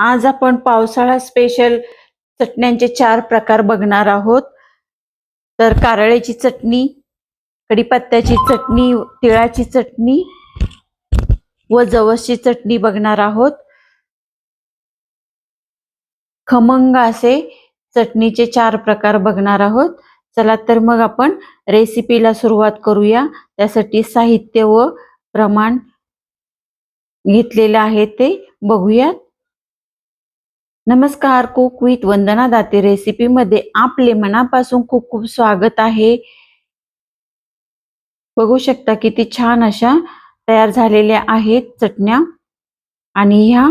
आज आपण पावसाळा स्पेशल चटण्यांचे चार प्रकार बघणार आहोत. तर कारळ्याची चटणी कढीपत्त्याची चटणी तिळाची चटणी व जवसची चटणी बघणार आहोत. खमंग असे चटणीचे चार प्रकार बघणार आहोत. चला तर मग आपण रेसिपीला सुरुवात करूया. त्यासाठी साहित्य व प्रमाण घेतलेलं आहे ते बघूयात. नमस्कार cook with Vandana Date recipe मध्ये आपले मनापासून खूप खूप स्वागत आहे. बघू शकता किती छान अशा तयार झालेल्या आहेत चटण्या. आणि ह्या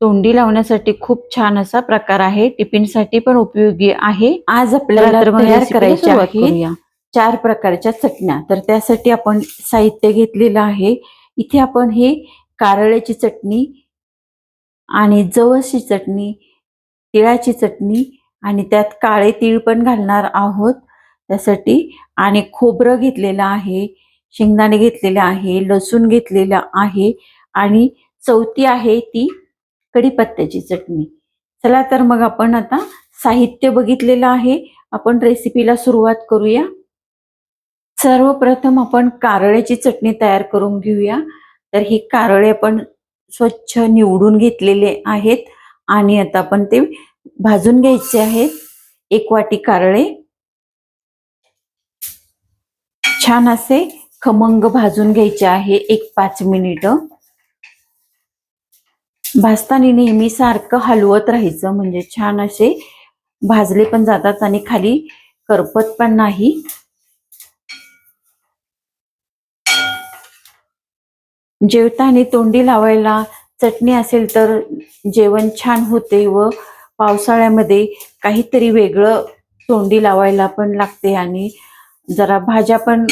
तोंडी लावण्यासाठी खूप छान असा प्रकार आहे. टिफिनसाठी पण उपयोगी आहे. आज आपल्याला तयार करायच्या. चार प्रकारच्या चटण्या. तर त्यासाठी आपण साहित्य घेतलेलं आहे. इथे आपण हे कारळ्याची चटणी आणि जवसची चटणी तिळाची चटणी आणि त्यात काळे तीळ पण घालणार आहोत त्यासाठी. आणि खोबरं घेतलेलं आहे शेंगदाणे घेतलेले आहे लसूण घेतलेलं आहे आणि चौथी आहे ती कढीपत्त्याची चटणी. चला तर मग आपण आता साहित्य बघितलेलं आहे. आपण रेसिपीला सुरुवात करूया. सर्वप्रथम आपण कारळ्याची चटणी तयार करून घेऊया. तर ही कारळे आपण स्वच्छ निवडून घेतलेले आहेत आणि आता आपण ते भाजून घ्यायचे आहेत एक वाटी कारळे. छान असे खमंग भाजून घ्यायचे आहे एक पाच मिनिट. भाजताना नेहमी सारखं हलवत राहायचं म्हणजे छान असे भाजले पण जातात आणि खाली करपत पण नाही. जेवताना तोंडी लावायला चटणी असेल तर जेवण छान होते व पावसाळ्यामध्ये काहीतरी वेगळं तोंडी लावायला पण लागते आणि जरा भाज्या पण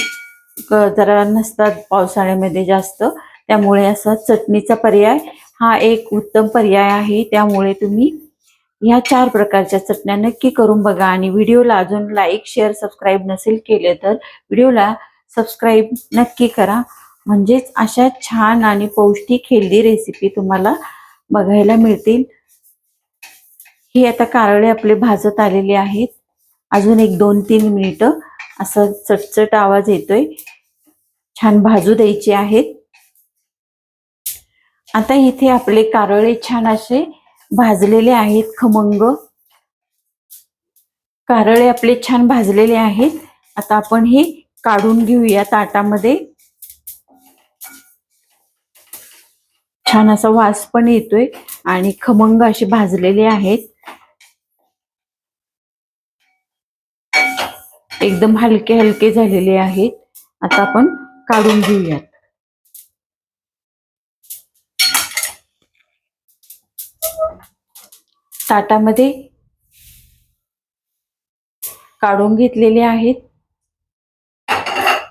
क- जरा नसतात पावसाळ्यामध्ये जास्त. त्यामुळे असा चटणीचा पर्याय हा एक उत्तम पर्याय आहे. त्यामुळे तुम्ही ह्या चार प्रकारच्या चटण्या नक्की करून बघा आणि व्हिडिओला अजून लाईक शेअर सबस्क्राईब नसेल केले तर व्हिडिओला सबस्क्राईब नक्की करा. म्हणजेच अशा छान आणि पौष्टिक हेल्दी रेसिपी तुम्हाला बघायला मिळतील. हे आता कारळे आपले भाजत आलेले आहेत. अजून एक दोन तीन मिनिटं असं चटचट आवाज येतोय. छान भाजू द्यायचे आहेत. आता इथे आपले कारळे छान असे भाजलेले आहेत खमंग. कारळे आपले छान भाजलेले आहेत. आता आपण हे काढून घेऊया ताटामध्ये. छान असा वास पण येतोय आणि खमंग असे भाजलेले आहेत. एकदम हलके हलके झालेले आहेत. आता आपण काढून घेऊयात. ताटामध्ये काढून घेतलेले आहेत.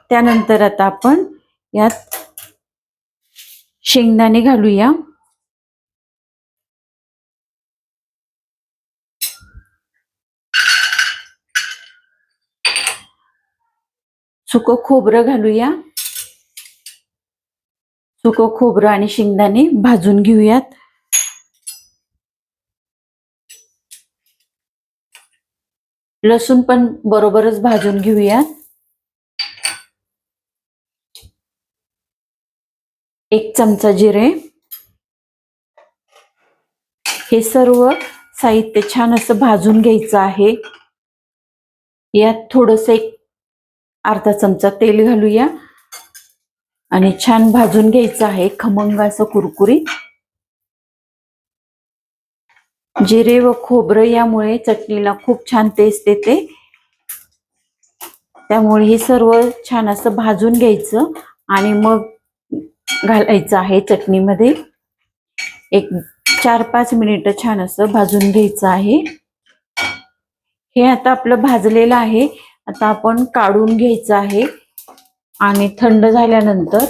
त्यानंतर आता आपण यात शेंगदाणे घालूया. सुक खोबरं घालूया. सुक खोबरं आणि शेंगदाणे भाजून घेऊयात. लसूण पण बरोबरच भाजून घेऊयात. एक चमचा जिरे. हे सर्व साहित्य छान असं भाजून घ्यायचं आहे. यात थोडस एक अर्धा चमचा तेल घालूया. आणि छान भाजून घ्यायचं आहे खमंग असं कुरकुरीत. जिरे व खोबरं यामुळे चटणीला खूप छान टेस्ट येते. त्यामुळे हे सर्व छान असं भाजून घ्यायचं. आणि मग घालायचं आहे चटणीमध्ये. एक चार पाच मिनिट छान असं भाजून घ्यायचं आहे. हे आता आपलं भाजलेलं आहे. आता आपण काढून घ्यायचं आहे. आणि थंड झाल्यानंतर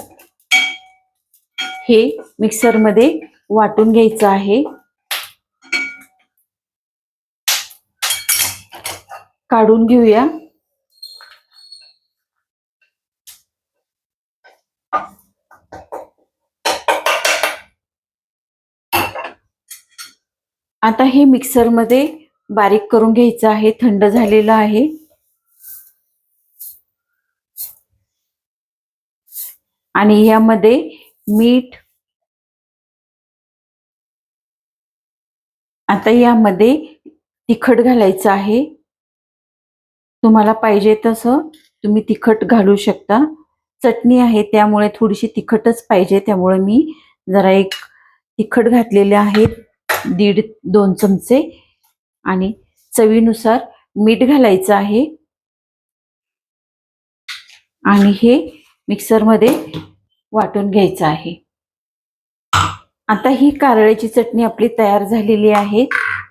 हे मिक्सरमध्ये वाटून घ्यायचं आहे. काढून घेऊया. आता हे मिक्सरमध्ये बारीक करून घ्यायचं आहे थंड झालेलं आहे. आणि यामध्ये मीठ आता यामध्ये तिखट घालायचं आहे. तुम्हाला पाहिजे तसं तुम्ही तिखट घालू शकता. चटणी आहे त्यामुळे थोडीशी तिखटच पाहिजे त्यामुळे मी जरा एक तिखट घातलेले आहेत. दीड दोन चमचे आणि चवीनुसार मीठ घालायचं आहे. आणि हे मिक्सरमध्ये वाटून घ्यायचं आहे. आता ही कारळ्याची चटणी आपली तयार झालेली आहे.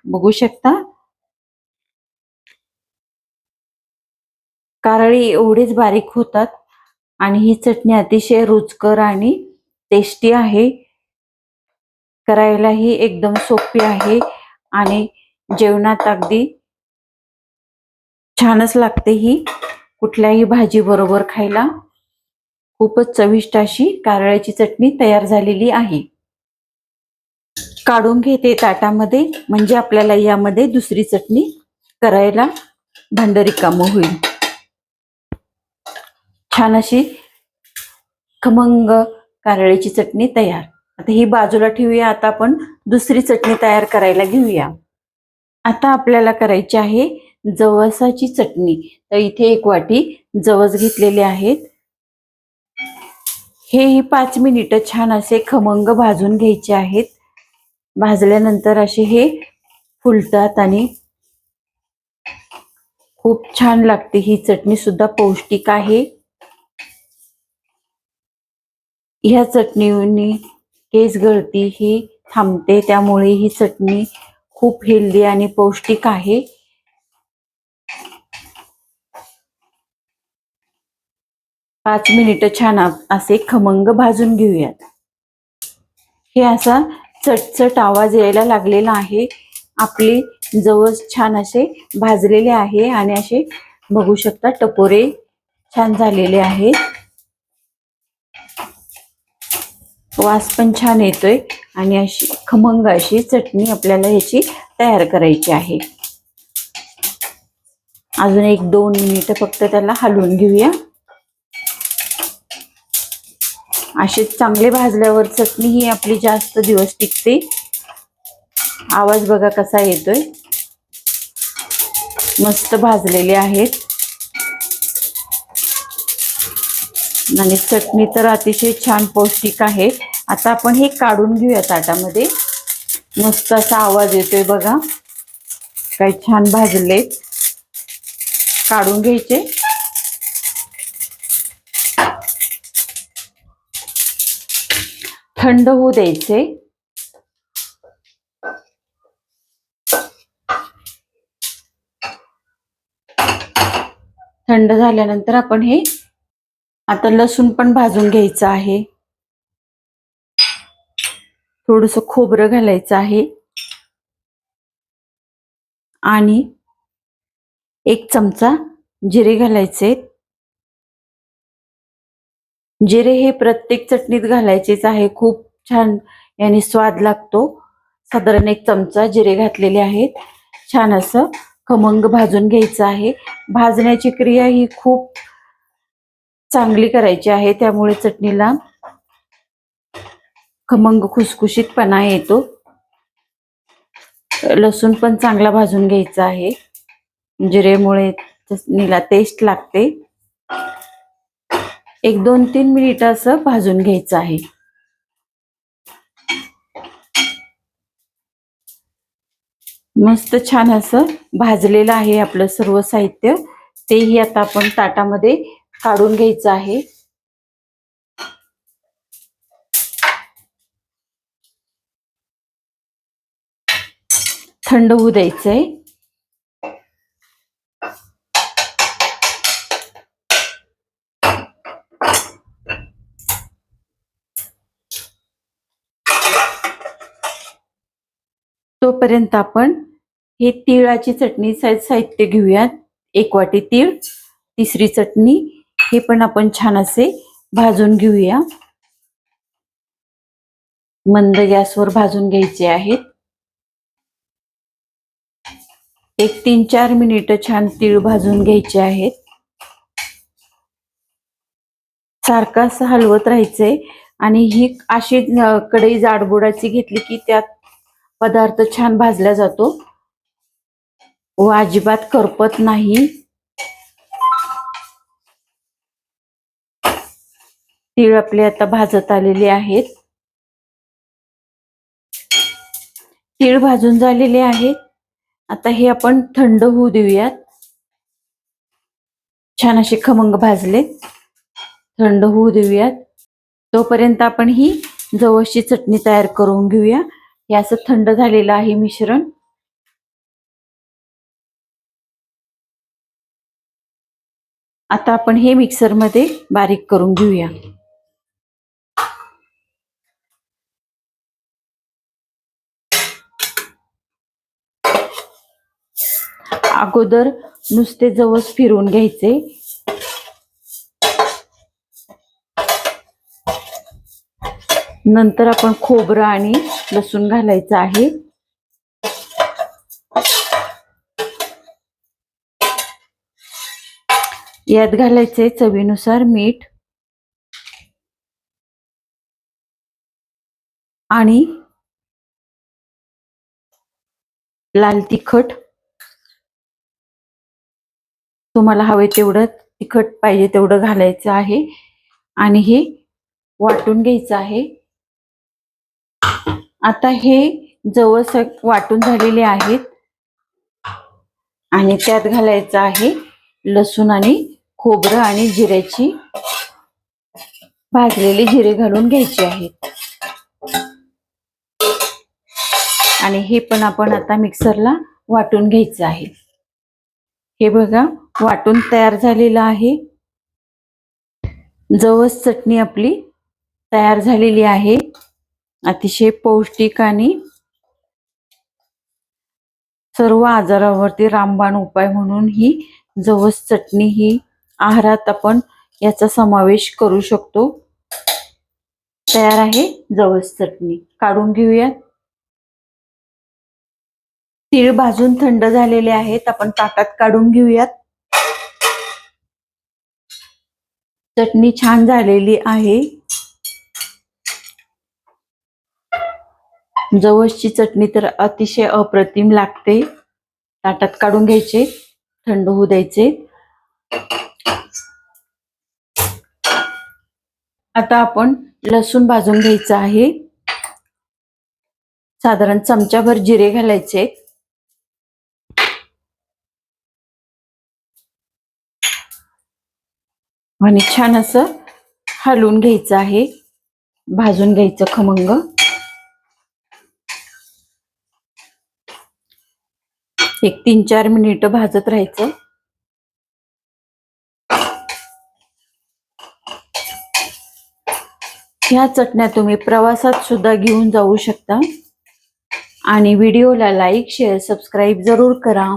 बघू शकता. कारळे एवढेच बारीक होतात आणि ही चटणी अतिशय रुचकर आणि टेस्टी आहे. करायलाही एकदम सोपी आहे आणि जेवणात अगदी छानच लागते ही. कुठल्याही भाजी बरोबर खायला खूपच चविष्ट अशी कारळ्याची चटणी तयार झालेली आहे. काढून घेते ताटामध्ये म्हणजे आपल्याला यामध्ये दुसरी चटणी करायला भांड रिकामं होईल. छान अशी खमंग कारळ्याची चटणी तयार. आता ही बाजूला ठेवूया आता आपण दुसरी चटणी तयार करायला घेऊया. आता आपल्याला करायची आहे जवसाची चटणी. तर इथे एक वाटी जवस घेतलेले आहेत. हेही पाच मिनिटं छान असे खमंग भाजून घ्यायचे आहेत. भाजल्यानंतर असे हे फुलतात आणि खूप छान लागते. ही चटणी सुद्धा पौष्टिक आहे. ह्या चटणीने केस गळती ही थांबते त्यामुळे ही चटणी खूप हेल्दी आणि पौष्टिक आहे. पाच मिनिटं छान असे खमंग भाजून घेऊयात. हे असा चटचट आवाज यायला लागलेला आहे. आपले जवळ छान असे भाजलेले आहे आणि असे बघू शकता टपोरे छान झालेले आहेत. वास पण छान येतोय आणि अशी खमंग अशी चटणी आपल्याला ह्याची तयार करायची आहे. अजून एक दोन मिनिट फक्त त्याला हलवून घेऊया. असे चांगले भाजल्यावर चटणी ही आपली जास्त दिवस टिकते. आवाज बघा कसा येतोय. मस्त भाजलेले आहेत. आणि चटणी तर अतिशय छान पौष्टिक आहे. आता आपण हे काढून घेऊया ताटामध्ये. मस्त असा आवाज येतोय बघा. काय छान भाजले. काढून घ्यायचे. थंड होऊ द्यायचे. थंड झाल्यानंतर आपण हे आता लसूण पण भाजून घ्यायचं आहे. थोडस खोबरं घालायचं आहे. आणि एक चमचा जिरे घालायचे. जिरे हे प्रत्येक चटणीत घालायचेच आहे. खूप छान याने स्वाद लागतो. साधारण एक चमचा जिरे घातलेले आहेत. छान असं खमंग भाजून घ्यायचं आहे. भाजण्याची क्रिया ही खूप चांगली करायची आहे त्यामुळे चटणीला खमंग खुसखुशीतपणा येतो. लसूण पण चांगला भाजून घ्यायचा आहे. जिरेमुळे चटणीला टेस्ट लागते. एक दोन तीन मिनिट असं भाजून घ्यायचं आहे. मस्त छान असं भाजलेलं आहे आपलं सर्व साहित्य. तेही आता आपण ताटामध्ये काढून घ्यायचं आहे. थंड होऊ द्यायचंय. तोपर्यंत आपण हे तिळाची चटणी साहित्य घेऊयात. एक वाटी तीळ तिसरी चटणी हे पण आपण छान असे भाजून घेऊया. मंद गॅसवर भाजून घ्यायचे आहेत. एक तीन चार मिनिटं छान तीळ भाजून घ्यायचे आहेत. सारखा असं हलवत राहायचंय. आणि ही अशी कढई जाडबुडाची घेतली की त्यात पदार्थ छान भाजला जातो. व अजिबात करपत नाही. तीळ आपले आता भाजत आलेले आहेत. तीळ भाजून झालेले आहेत. आता हे आपण थंड होऊ देऊयात. छान असे खमंग भाजले. थंड होऊ देऊयात. तोपर्यंत आपण ही जवळची चटणी तयार करून घेऊया. हे असं थंड झालेलं आहे मिश्रण. आता आपण हे मिक्सरमध्ये बारीक करून घेऊया. अगोदर नुसते जवस फिरवून घ्यायचे. नंतर आपण खोबरं आणि लसूण घालायचं आहे. यात घालायचे चवीनुसार मीठ आणि लाल तिखट. तुम्हाला हवे तेवढं तिखट पाहिजे तेवढं घालायचं आहे. आणि हे वाटून घ्यायचं आहे. आता हे जवस वाटून झालेले आहेत. आणि त्यात घालायचं आहे लसूण आणि खोबरं आणि जिऱ्याची भाजलेले जिरे घालून घ्यायचे आहेत. आणि हे पण आपण आता मिक्सरला वाटून घ्यायचं आहे. हे बघा. वाटून तयार झालेला आहे. जवस चटणी आपली तयार झालेली आहे. अतिशय पौष्टिक आणि सर्व आजारावरती रामबाण उपाय म्हणून ही जवस चटणी ही आहारात आपण याचा समावेश करू शकतो. तयार आहे जवस चटणी. काढून घेऊयात. तीळ भाजून थंड झालेले आहेत. आपण ताटात काढून घेऊयात. चटणी छान झालेली आहे. जवसची चटणी तर अतिशय अप्रतिम लागते. ताटात काढून घ्यायचे थंड होऊ द्यायचे. आता आपण लसूण भाजून घ्यायचं आहे. साधारण चमच्याभर जिरे घालायचे. आणि छान असं हलवून घ्यायचं आहे. भाजून घ्यायचं खमंग. एक तीन चार मिनिट भाजत राहायचं. ह्या चटण्या तुम्ही प्रवासात सुद्धा घेऊन जाऊ शकता. आणि व्हिडिओला लाईक शेअर सबस्क्राईब जरूर करा.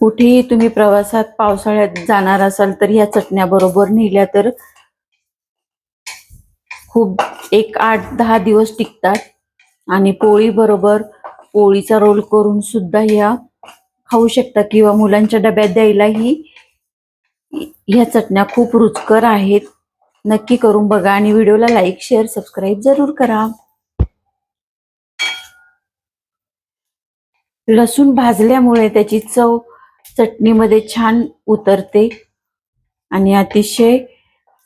कुठेही तुम्ही प्रवासात पावसाळ्यात जाणार असाल तर ह्या चटण्या बरोबर नेल्या तर खूप एक आठ दहा दिवस टिकतात. आणि पोळी बरोबर पोळीचा रोल करून सुद्धा ह्या खाऊ शकता किंवा मुलांच्या डब्यात द्यायलाही ह्या चटण्या खूप रुचकर आहेत. नक्की करून बघा आणि व्हिडिओला लाईक शेअर सबस्क्राईब जरूर करा. लसूण भाजल्यामुळे त्याची चव चटणीमध्ये छान उतरते. आणि अतिशय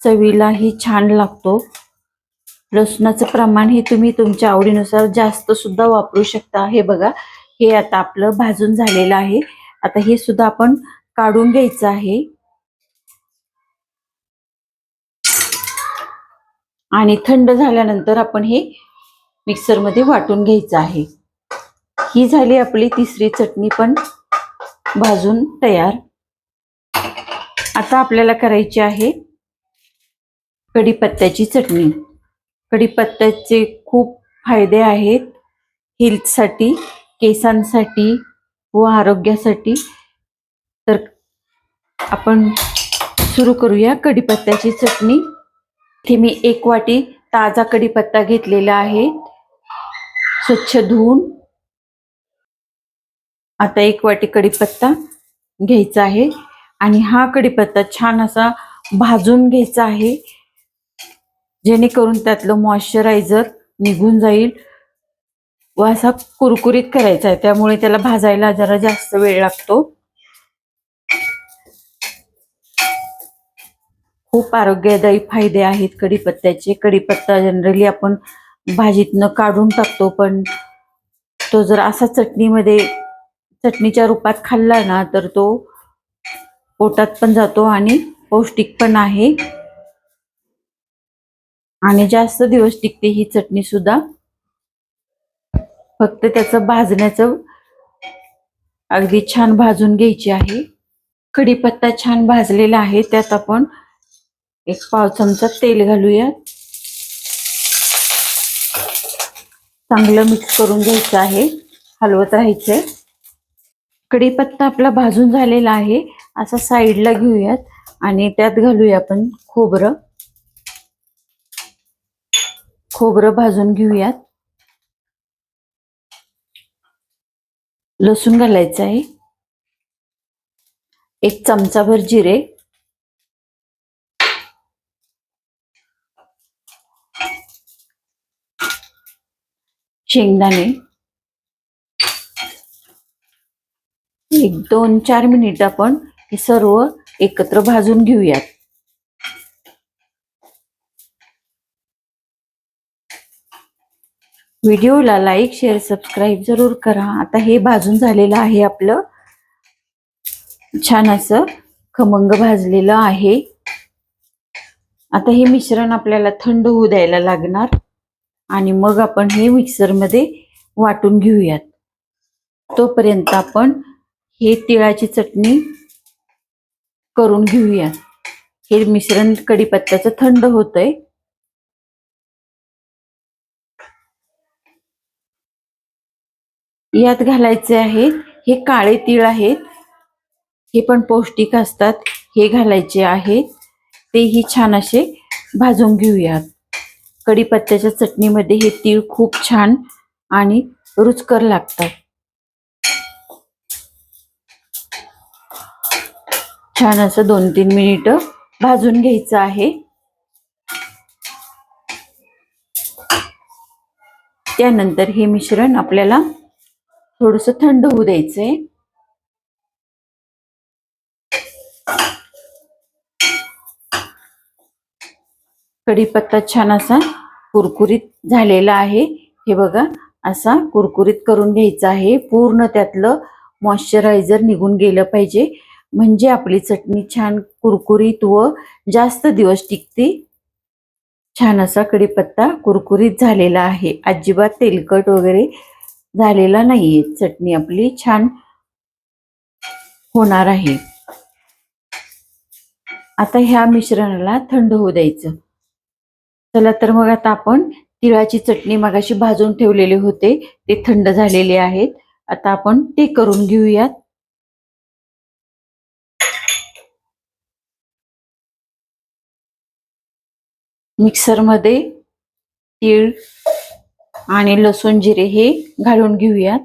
चवीलाही छान लागतो. लसणाचं प्रमाण हे तुम्ही तुमच्या आवडीनुसार जास्त सुद्धा वापरू शकता. हे बघा हे आता आपलं भाजून झालेलं आहे. आता हे सुद्धा आपण काढून घ्यायचं आहे. आणि थंड झाल्यानंतर आपण हे मिक्सरमध्ये वाटून घ्यायचं आहे. ही झाली आपली तिसरी चटणी पण. भाजून तयार. आता आपल्याला करायची आहे कढीपत्त्याची चटणी. कढीपत्त्याचे खूप फायदे आहेत हेल्थसाठी केसांसाठी व आरोग्यासाठी. तर आपण सुरू करूया कढीपत्त्याची चटणी. इथे मी एक वाटी ताजा कढीपत्ता घेतलेला आहे. स्वच्छ धुवून आता एक वाटी कढीपत्ता घ्यायचा आहे आणि हा कढीपत्ता छान असा भाजून घ्यायचा आहे. जेणेकरून त्यातलं मॉइश्चरायझर निघून जाईल व असा कुरकुरीत करायचा आहे. त्यामुळे त्याला भाजायला जरा जास्त वेळ लागतो. खूप आरोग्यदायी फायदे आहेत कढीपत्त्याचे. कढीपत्ता जनरली आपण भाजीतनं काढून टाकतो पण तो जर असा चटणीमध्ये चटणीच्या रूपात खाल्ला ना तर तो पोटात पण जातो आणि पौष्टिक पण आहे. आणि जास्त दिवस टिकते ही चटणी सुद्धा. फक्त त्याचं भाजण्याचं अगदी छान भाजून घ्यायची आहे. कढीपत्ता छान भाजलेला आहे त्यात आपण एक पाव चमचा तेल घालूया चांगलं मिक्स करून घ्यायचं आहे हलवत राहायचंय. कढीपत्ता आपला भाजून झालेला आहे. असा साईडला घेऊयात आणि त्यात घालूया आपण खोबरं. खोबरं भाजून घेऊयात. लसूण घालायचं आहे. एक चमचाभर जिरे. शेंगदाणे. एक दोन चार मिनिट आपण हे सर्व एकत्र भाजून घेऊयात. व्हिडिओला लाईक शेअर सबस्क्राईब जरूर करा. आता हे भाजून झालेलं आहे आपलं. छान असं खमंग भाजलेलं आहे. आता हे मिश्रण आपल्याला थंड होऊ द्यायला लागणार. आणि मग आपण हे मिक्सरमध्ये वाटून घेऊयात. तोपर्यंत आपण हे तिळाची चटणी करून घेऊयात हे मिश्रण कढीपत्त्याचं थंड होतंय. यात घालायचे आहेत हे काळे तीळ आहेत. हे पण पौष्टिक असतात. हे घालायचे आहेत. तेही छान असे भाजून घेऊयात. कढीपत्त्याच्या चटणीमध्ये हे तीळ खूप छान आणि रुचकर लागतात. छान असं दोन तीन मिनिट भाजून घ्यायचं आहे. त्यानंतर हे मिश्रण आपल्याला थोडस थंड होऊ द्यायचंय. कढीपत्ता छान असा कुरकुरीत झालेला आहे. हे बघा असा कुरकुरीत करून घ्यायचा आहे. पूर्ण त्यातलं मॉइश्चरायझर निघून गेलं पाहिजे. म्हणजे आपली चटणी छान कुरकुरीत व जास्त दिवस टिकते. छान असा कढीपत्ता कुरकुरीत झालेला आहे. अजिबात तेलकट वगैरे झालेला नाहीये. चटणी आपली छान होणार आहे. आता ह्या मिश्रणाला थंड होऊ द्यायचं. चला तर मग आता आपण तिळाची चटणी मगाशी भाजून ठेवलेले होते. ते थंड झालेले आहेत. आता आपण ते करून घेऊयात. मिक्सरमध्ये तीळ आणि लसूण जिरे हे घालून घेऊयात.